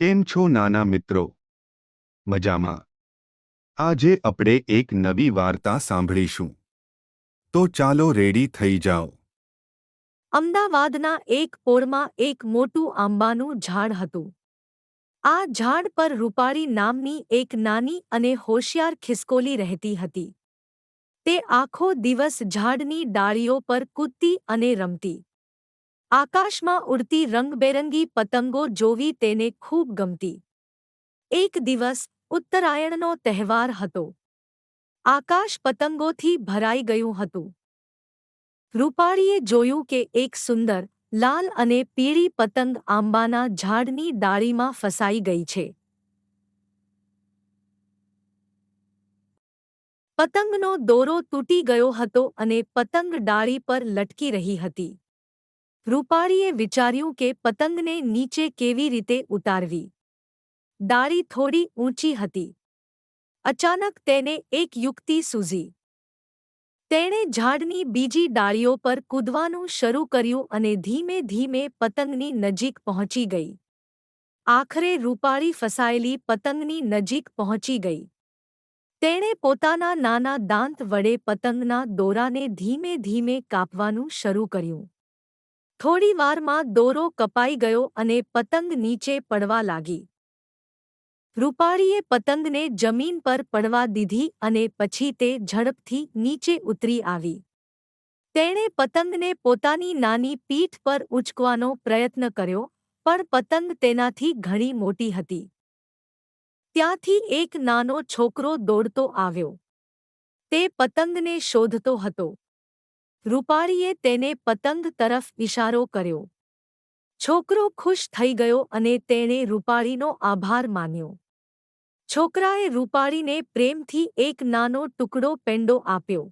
કેમ છો નાના મિત્રો? મજામાં. આજે આપણે એક નવી વાર્તા સાંભળીશું. તો ચાલો રેડી થઈ જાઓ. અમદાવાદના એક પોળમાં એક મોટું આંબાનું ઝાડ હતું. આ ઝાડ પર રૂપાળી નામની એક નાની અને હોશિયાર ખિસકોલી રહેતી હતી. તે આખો દિવસ ઝાડની ડાળીઓ પર કૂદતી અને રમતી. આકાશમાં ઉડતી રંગબેરંગી પતંગો જોવી તેને ખૂબ ગમતી. એક દિવસ ઉત્તરાયણનો તહેવાર હતો. આકાશ પતંગોથી ભરાઈ ગયું હતું. રૂપાળીએ જોયું કે એક સુંદર, લાલ અને પીળી પતંગ આંબાના ઝાડની ડાળીમાં ફસાઈ ગઈ છે. પતંગનો દોરો તૂટી ગયો હતો અને પતંગ ડાળી પર લટકી રહી હતી. રૂપાળીએ વિચાર્યું કે પતંગને નીચે કેવી રીતે ઉતારવી. ડાળી થોડી ઊંચી હતી. અચાનક તેને એક યુક્તિ સૂઝી. તેણે ઝાડની બીજી ડાળીઓ પર કૂદવાનું શરૂ કર્યું અને ધીમે ધીમે પતંગની નજીક પહોંચી ગઈ. આખરે રૂપાળી ફસાયેલી પતંગની નજીક પહોંચી ગઈ. તેણે પોતાના નાના દાંત વડે પતંગના દોરાને ધીમે ધીમે કાપવાનું શરૂ કર્યું. થોડી વારમાં દોરો કપાઈ ગયો અને પતંગ નીચે પડવા લાગી. રૂપાળીએ પતંગને જમીન પર પડવા દીધી અને પછી તે ઝડપથી નીચે ઉતરી આવી. તેણે પતંગને પોતાની નાની પીઠ પર ઉંચકવાનો પ્રયત્ન કર્યો, પણ પતંગ તેનાથી ઘણી મોટી હતી. ત્યાંથી એક નાનો છોકરો દોડતો આવ્યો. તે પતંગને શોધતો હતો. રૂપાળીએ તેને પતંગ તરફ ઇશારો કર્યો. છોકરો ખુશ થઈ ગયો અને તેણે રૂપાળીનો આભાર માન્યો. છોકરાએ રૂપાળીને પ્રેમથી એક નાનો ટુકડો પેંડો આપ્યો.